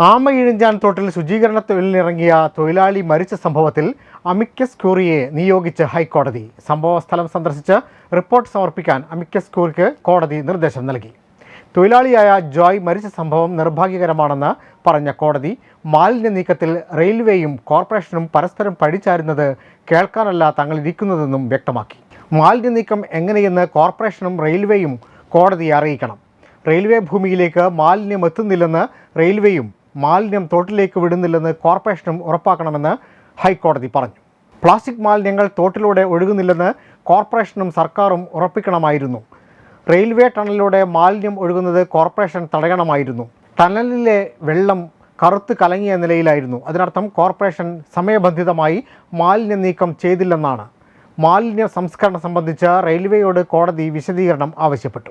ആമയിഴിഞ്ചാൻ തോട്ടിൽ ശുചീകരണ തൊഴിലിനിറങ്ങിയ തൊഴിലാളി മരിച്ച സംഭവത്തിൽ അമിക്കസ് ക്യൂറിയെ നിയോഗിച്ച് ഹൈക്കോടതി. സംഭവ സ്ഥലം സന്ദർശിച്ച് റിപ്പോർട്ട് സമർപ്പിക്കാൻ അമിക്കസ് ക്യൂറിക്ക് കോടതി നിർദ്ദേശം നൽകി. തൊഴിലാളിയായ ജോയ് മരിച്ച സംഭവം നിർഭാഗ്യകരമാണെന്ന് പറഞ്ഞ കോടതി മാലിന്യ നീക്കത്തിൽ റെയിൽവേയും കോർപ്പറേഷനും പരസ്പരം പഴിച്ചാരുന്നത് കേൾക്കാനല്ല തങ്ങൾ ഇരിക്കുന്നതെന്നും വ്യക്തമാക്കി. മാലിന്യ നീക്കം എങ്ങനെയെന്ന് കോർപ്പറേഷനും റെയിൽവേയും കോടതിയെ അറിയിക്കണം. റെയിൽവേ ഭൂമിയിലേക്ക് മാലിന്യം എത്തുന്നില്ലെന്ന് റെയിൽവേയും മാലിന്യം തോട്ടിലേക്ക് വിടുന്നില്ലെന്ന് കോർപ്പറേഷനും ഉറപ്പാക്കണമെന്ന് ഹൈക്കോടതി പറഞ്ഞു. പ്ലാസ്റ്റിക് മാലിന്യങ്ങൾ തോട്ടിലൂടെ ഒഴുകുന്നില്ലെന്ന് കോർപ്പറേഷനും സർക്കാരും ഉറപ്പിക്കണമായിരുന്നു. റെയിൽവേ ടണലിലൂടെ മാലിന്യം ഒഴുകുന്നത് കോർപ്പറേഷൻ തടയണമായിരുന്നു. ടണലിലെ വെള്ളം കറുത്ത് കലങ്ങിയ നിലയിലായിരുന്നു. അതിനർത്ഥം കോർപ്പറേഷൻ സമയബന്ധിതമായി മാലിന്യം നീക്കം ചെയ്തില്ലെന്നാണ്. മാലിന്യ സംസ്കരണം സംബന്ധിച്ച് റെയിൽവേയോട് കോടതി വിശദീകരണം ആവശ്യപ്പെട്ടു.